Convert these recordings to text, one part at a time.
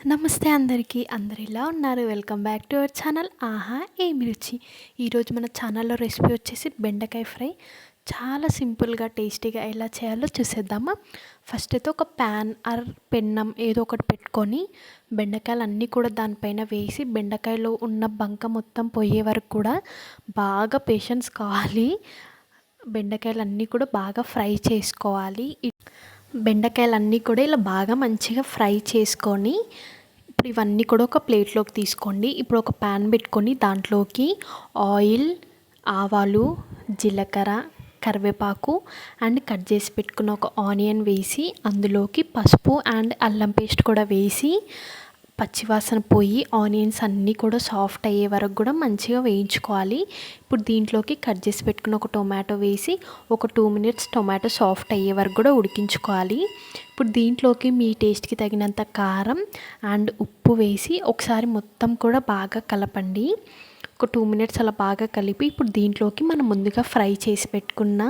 నమస్తే అందరికీ. అందరు ఎలా ఉన్నారు. Welcome back to our channel. ఆహా ఏమి రుచి? ఈరోజు మన ఛానల్లో రెసిపీ వచ్చేసి బెండకాయ ఫ్రై. చాలా సింపుల్గా టేస్టీగా ఎలా చేయాలో చూసేద్దామా? ఫస్ట్ అయితే ఒక ప్యాన్ ఆర్ పెన్నం ఏదో ఒకటి పెట్టుకొని బెండకాయలు అన్నీ కూడా దానిపైన వేసి బెండకాయలో ఉన్న బంక మొత్తం పోయే వరకు కూడా బాగా పేషెన్స్ కావాలి. బెండకాయలు అన్నీ కూడా బాగా ఫ్రై చేసుకోవాలి. బెండకాయలన్నీ కూడా ఇలా బాగా మంచిగా ఫ్రై చేసుకొని ఇప్పుడు ఇవన్నీ కూడా ఒక ప్లేట్లోకి తీసుకోండి. ఇప్పుడు ఒక ప్యాన్ పెట్టుకొని దాంట్లోకి ఆయిల్ ఆవాలు జీలకర్ర కరివేపాకు అండ్ కట్ చేసి పెట్టుకున్న ఒక ఆనియన్ వేసి అందులోకి పసుపు అండ్ అల్లం పేస్ట్ కూడా వేసి పచ్చివాసన పోయి ఆనియన్స్ అన్నీ కూడా సాఫ్ట్ అయ్యే వరకు కూడా మంచిగా వేయించుకోవాలి. ఇప్పుడు దీంట్లోకి కట్ చేసి పెట్టుకున్న ఒక టొమాటో వేసి ఒక టూ మినిట్స్ టొమాటో సాఫ్ట్ అయ్యే వరకు కూడా ఉడికించుకోవాలి. ఇప్పుడు దీంట్లోకి మీ టేస్ట్కి తగినంత కారం అండ్ ఉప్పు వేసి ఒకసారి మొత్తం కూడా బాగా కలపండి. ఒక టూ మినిట్స్ అలా బాగా కలిపి ఇప్పుడు దీంట్లోకి మనం ముందుగా ఫ్రై చేసి పెట్టుకున్న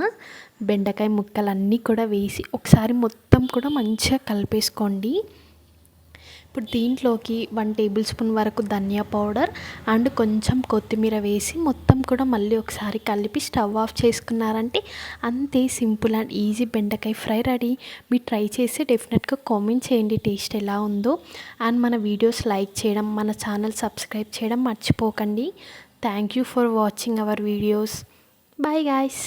బెండకాయ ముక్కలన్నీ కూడా వేసి ఒకసారి మొత్తం కూడా మంచిగా కలిపేసుకోండి. ఇప్పుడు దీంట్లోకి వన్ టేబుల్ స్పూన్ వరకు ధనియా పౌడర్ అండ్ కొంచెం కొత్తిమీర వేసి మొత్తం కూడా మళ్ళీ ఒకసారి కలిపి స్టవ్ ఆఫ్ చేసుకున్నారంటే అంతే సింపుల్ అండ్ ఈజీ బెండకాయ ఫ్రై రెడీ. మీరు ట్రై చేసి డెఫినెట్గా కామెంట్ చేయండి టేస్ట్ ఎలా ఉందో. అండ్ మన వీడియోస్ లైక్ చేయడం మన ఛానల్ సబ్స్క్రైబ్ చేయడం మర్చిపోకండి. Thank you for watching our videos. Bye guys.